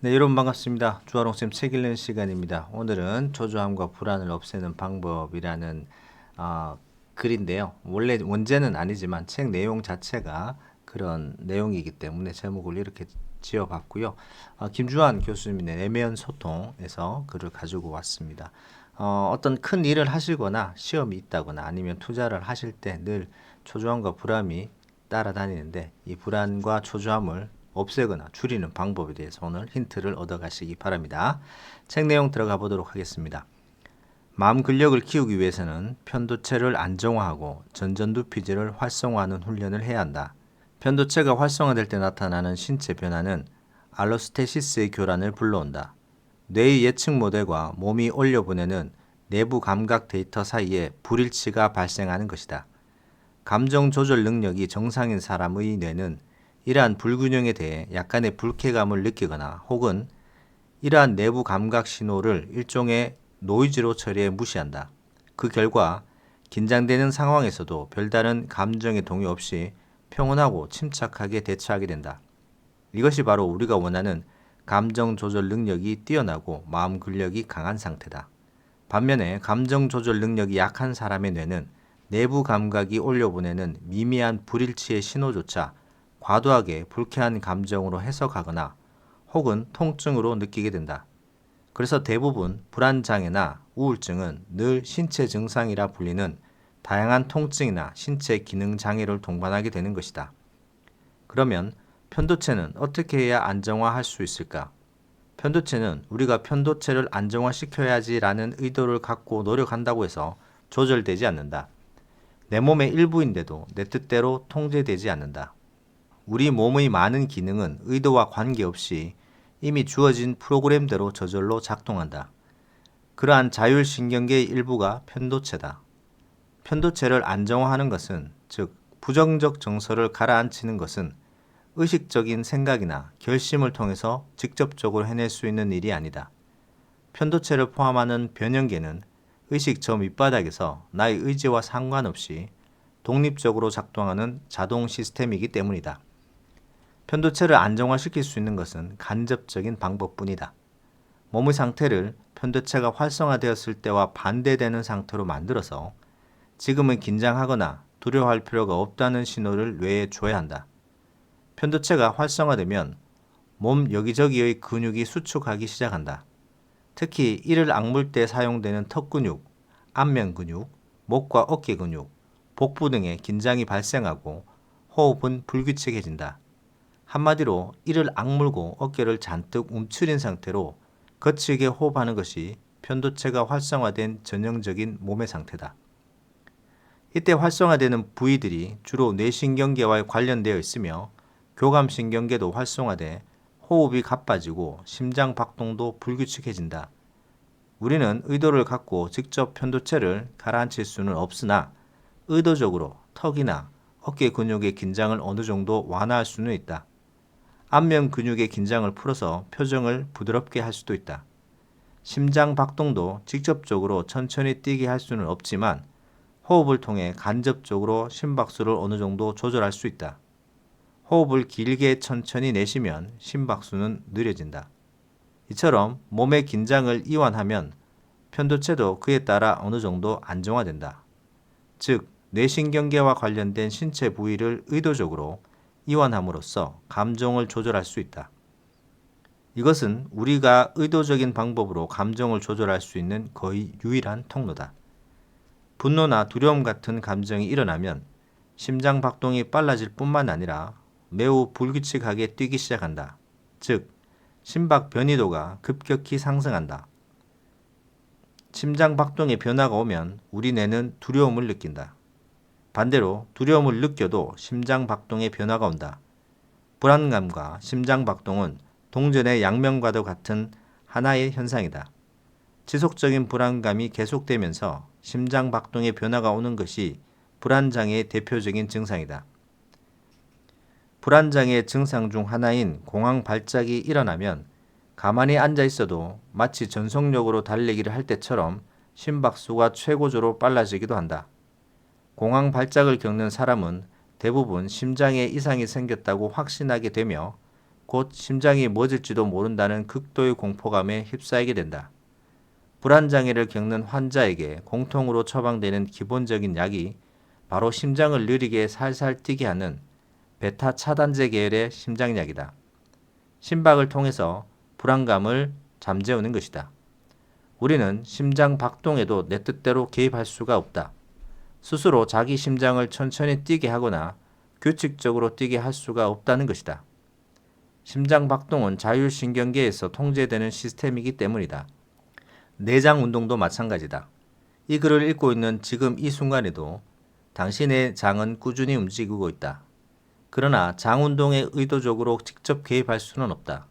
네, 여러분 반갑습니다. 주아롱쌤 책 읽는 시간입니다. 오늘은 초조함과 불안을 없애는 방법이라는 어, 글인데요. 원래 원제는 아니지만 책 내용 자체가 그런 내용이기 때문에 제목을 이렇게 지어봤고요. 어, 김주환 교수님의 내면 소통에서 글을 가지고 왔습니다. 어, 어떤 큰 일을 하시거나 시험이 있다거나 아니면 투자를 하실 때 늘 초조함과 불안이 따라다니는데 이 불안과 초조함을 없애거나 줄이는 방법에 대해서 오늘 힌트를 얻어가시기 바랍니다. 책 내용 들어가 보도록 하겠습니다. 마음 근력을 키우기 위해서는 편도체를 안정화하고 전전두피질을 활성화하는 훈련을 해야 한다. 편도체가 활성화될 때 나타나는 신체 변화는 알로스테시스의 교란을 불러온다. 뇌의 예측 모델과 몸이 올려보내는 내부 감각 데이터 사이에 불일치가 발생하는 것이다. 감정 조절 능력이 정상인 사람의 뇌는 이러한 불균형에 대해 약간의 불쾌감을 느끼거나 혹은 이러한 내부 감각 신호를 일종의 노이즈로 처리해 무시한다. 그 결과 긴장되는 상황에서도 별다른 감정의 동요 없이 평온하고 침착하게 대처하게 된다. 이것이 바로 우리가 원하는 감정 조절 능력이 뛰어나고 마음 근력이 강한 상태다. 반면에 감정 조절 능력이 약한 사람의 뇌는 내부 감각이 올려보내는 미미한 불일치의 신호조차 과도하게 불쾌한 감정으로 해석하거나 혹은 통증으로 느끼게 된다. 그래서 대부분 불안장애나 우울증은 늘 신체 증상이라 불리는 다양한 통증이나 신체 기능 장애를 동반하게 되는 것이다. 그러면 편도체는 어떻게 해야 안정화할 수 있을까? 편도체는 우리가 편도체를 안정화시켜야지라는 의도를 갖고 노력한다고 해서 조절되지 않는다. 내 몸의 일부인데도 내 뜻대로 통제되지 않는다. 우리 몸의 많은 기능은 의도와 관계없이 이미 주어진 프로그램대로 저절로 작동한다. 그러한 자율신경계의 일부가 편도체다. 편도체를 안정화하는 것은, 즉, 부정적 정서를 가라앉히는 것은 의식적인 생각이나 결심을 통해서 직접적으로 해낼 수 있는 일이 아니다. 편도체를 포함하는 변형계는 의식 저 밑바닥에서 나의 의지와 상관없이 독립적으로 작동하는 자동 시스템이기 때문이다. 편도체를 안정화시킬 수 있는 것은 간접적인 방법뿐이다. 몸의 상태를 편도체가 활성화되었을 때와 반대되는 상태로 만들어서 지금은 긴장하거나 두려워할 필요가 없다는 신호를 뇌에 줘야 한다. 편도체가 활성화되면 몸 여기저기의 근육이 수축하기 시작한다. 특히 이를 악물 때 사용되는 턱 근육, 안면 근육, 목과 어깨 근육, 복부 등에 긴장이 발생하고 호흡은 불규칙해진다. 한마디로 이를 악물고 어깨를 잔뜩 움츠린 상태로 거칠게 호흡하는 것이 편도체가 활성화된 전형적인 몸의 상태다. 이때 활성화되는 부위들이 주로 뇌신경계와 관련되어 있으며 교감신경계도 활성화돼 호흡이 가빠지고 심장 박동도 불규칙해진다. 우리는 의도를 갖고 직접 편도체를 가라앉힐 수는 없으나 의도적으로 턱이나 어깨 근육의 긴장을 어느 정도 완화할 수는 있다. 안면 근육의 긴장을 풀어서 표정을 부드럽게 할 수도 있다. 심장 박동도 직접적으로 천천히 뛰게 할 수는 없지만 호흡을 통해 간접적으로 심박수를 어느 정도 조절할 수 있다. 호흡을 길게 천천히 내쉬면 심박수는 느려진다. 이처럼 몸의 긴장을 이완하면 편도체도 그에 따라 어느 정도 안정화된다. 즉, 뇌신경계와 관련된 신체 부위를 의도적으로 이완함으로써 감정을 조절할 수 있다. 이것은 우리가 의도적인 방법으로 감정을 조절할 수 있는 거의 유일한 통로다. 분노나 두려움 같은 감정이 일어나면 심장 박동이 빨라질 뿐만 아니라 매우 불규칙하게 뛰기 시작한다. 즉, 심박 변이도가 급격히 상승한다. 심장 박동의 변화가 오면 우리 뇌는 두려움을 느낀다. 반대로 두려움을 느껴도 심장 박동의 변화가 온다. 불안감과 심장 박동은 동전의 양면과도 같은 하나의 현상이다. 지속적인 불안감이 계속되면서 심장 박동의 변화가 오는 것이 불안장애의 대표적인 증상이다. 불안장애 증상 중 하나인 공황 발작이 일어나면 가만히 앉아 있어도 마치 전속력으로 달리기를 할 때처럼 심박수가 최고조로 빨라지기도 한다. 공황 발작을 겪는 사람은 대부분 심장에 이상이 생겼다고 확신하게 되며 곧 심장이 멎을지도 모른다는 극도의 공포감에 휩싸이게 된다. 불안장애를 겪는 환자에게 공통으로 처방되는 기본적인 약이 바로 심장을 느리게 살살 뛰게 하는 베타 차단제 계열의 심장약이다. 심박을 통해서 불안감을 잠재우는 것이다. 우리는 심장 박동에도 내 뜻대로 개입할 수가 없다. 스스로 자기 심장을 천천히 뛰게 하거나 규칙적으로 뛰게 할 수가 없다는 것이다. 심장 박동은 자율신경계에서 통제되는 시스템이기 때문이다. 내장 운동도 마찬가지다. 이 글을 읽고 있는 지금 이 순간에도 당신의 장은 꾸준히 움직이고 있다. 그러나 장 운동에 의도적으로 직접 개입할 수는 없다.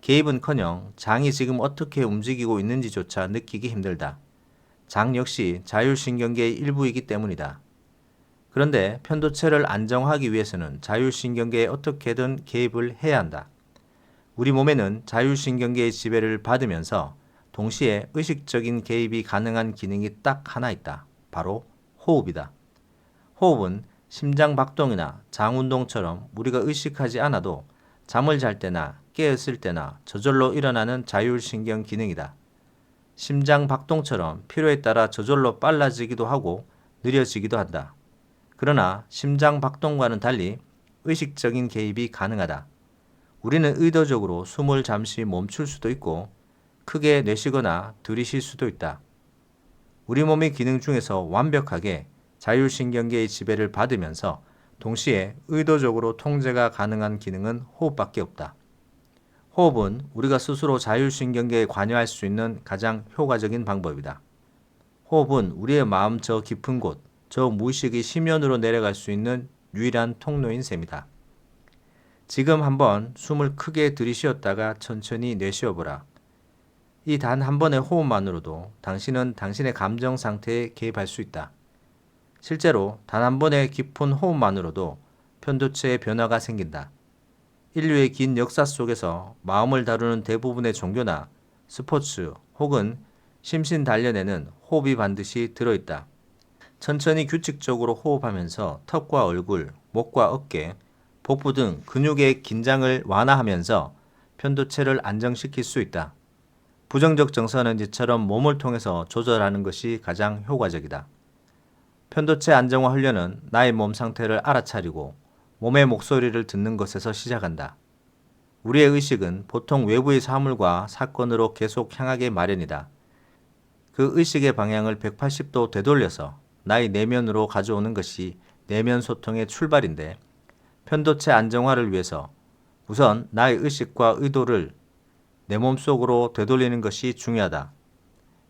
개입은커녕 장이 지금 어떻게 움직이고 있는지조차 느끼기 힘들다. 장 역시 자율신경계의 일부이기 때문이다. 그런데 편도체를 안정하기 위해서는 자율신경계에 어떻게든 개입을 해야 한다. 우리 몸에는 자율신경계의 지배를 받으면서 동시에 의식적인 개입이 가능한 기능이 딱 하나 있다. 바로 호흡이다. 호흡은 심장 박동이나 장 운동처럼 우리가 의식하지 않아도 잠을 잘 때나 깨었을 때나 저절로 일어나는 자율신경 기능이다. 심장 박동처럼 필요에 따라 저절로 빨라지기도 하고 느려지기도 한다. 그러나 심장 박동과는 달리 의식적인 개입이 가능하다. 우리는 의도적으로 숨을 잠시 멈출 수도 있고 크게 내쉬거나 들이쉴 수도 있다. 우리 몸의 기능 중에서 완벽하게 자율신경계의 지배를 받으면서 동시에 의도적으로 통제가 가능한 기능은 호흡밖에 없다. 호흡은 우리가 스스로 자율신경계에 관여할 수 있는 가장 효과적인 방법이다. 호흡은 우리의 마음 저 깊은 곳, 저 무의식의 심연으로 내려갈 수 있는 유일한 통로인 셈이다. 지금 한번 숨을 크게 들이쉬었다가 천천히 내쉬어보라. 이 단 한 번의 호흡만으로도 당신은 당신의 감정 상태에 개입할 수 있다. 실제로 단 한 번의 깊은 호흡만으로도 편도체에 변화가 생긴다. 인류의 긴 역사 속에서 마음을 다루는 대부분의 종교나 스포츠 혹은 심신 단련에는 호흡이 반드시 들어있다. 천천히 규칙적으로 호흡하면서 턱과 얼굴, 목과 어깨, 복부 등 근육의 긴장을 완화하면서 편도체를 안정시킬 수 있다. 부정적 정서는 이처럼 몸을 통해서 조절하는 것이 가장 효과적이다. 편도체 안정화 훈련은 나의 몸 상태를 알아차리고 몸의 목소리를 듣는 것에서 시작한다. 우리의 의식은 보통 외부의 사물과 사건으로 계속 향하게 마련이다. 그 의식의 방향을 180도 되돌려서 나의 내면으로 가져오는 것이 내면 소통의 출발인데 편도체 안정화를 위해서 우선 나의 의식과 의도를 내 몸속으로 되돌리는 것이 중요하다.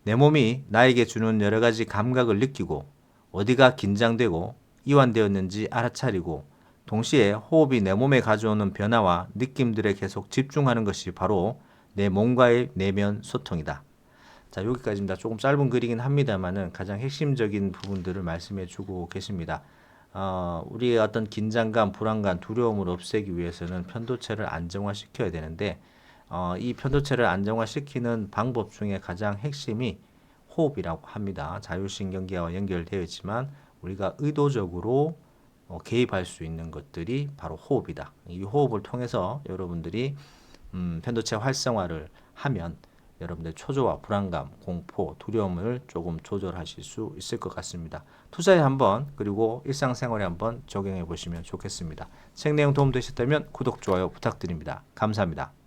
내 몸이 나에게 주는 여러 가지 감각을 느끼고 어디가 긴장되고 이완되었는지 알아차리고 동시에 호흡이 내 몸에 가져오는 변화와 느낌들에 계속 집중하는 것이 바로 내 몸과의 내면 소통이다. 자, 여기까지입니다. 조금 짧은 글이긴 합니다만은 가장 핵심적인 부분들을 말씀해 주고 계십니다. 어, 우리의 어떤 긴장감, 불안감, 두려움을 없애기 위해서는 편도체를 안정화시켜야 되는데 어, 이 편도체를 안정화시키는 방법 중에 가장 핵심이 호흡이라고 합니다. 자율신경계와 연결되어 있지만 우리가 의도적으로 어, 개입할 수 있는 것들이 바로 호흡이다. 이 호흡을 통해서 여러분들이 음, 편도체 활성화를 하면 여러분들 초조와 불안감, 공포, 두려움을 조금 조절하실 수 있을 것 같습니다. 투자에 한번 그리고 일상생활에 한번 적용해 보시면 좋겠습니다. 책 내용 도움 되셨다면 구독, 좋아요 부탁드립니다. 감사합니다.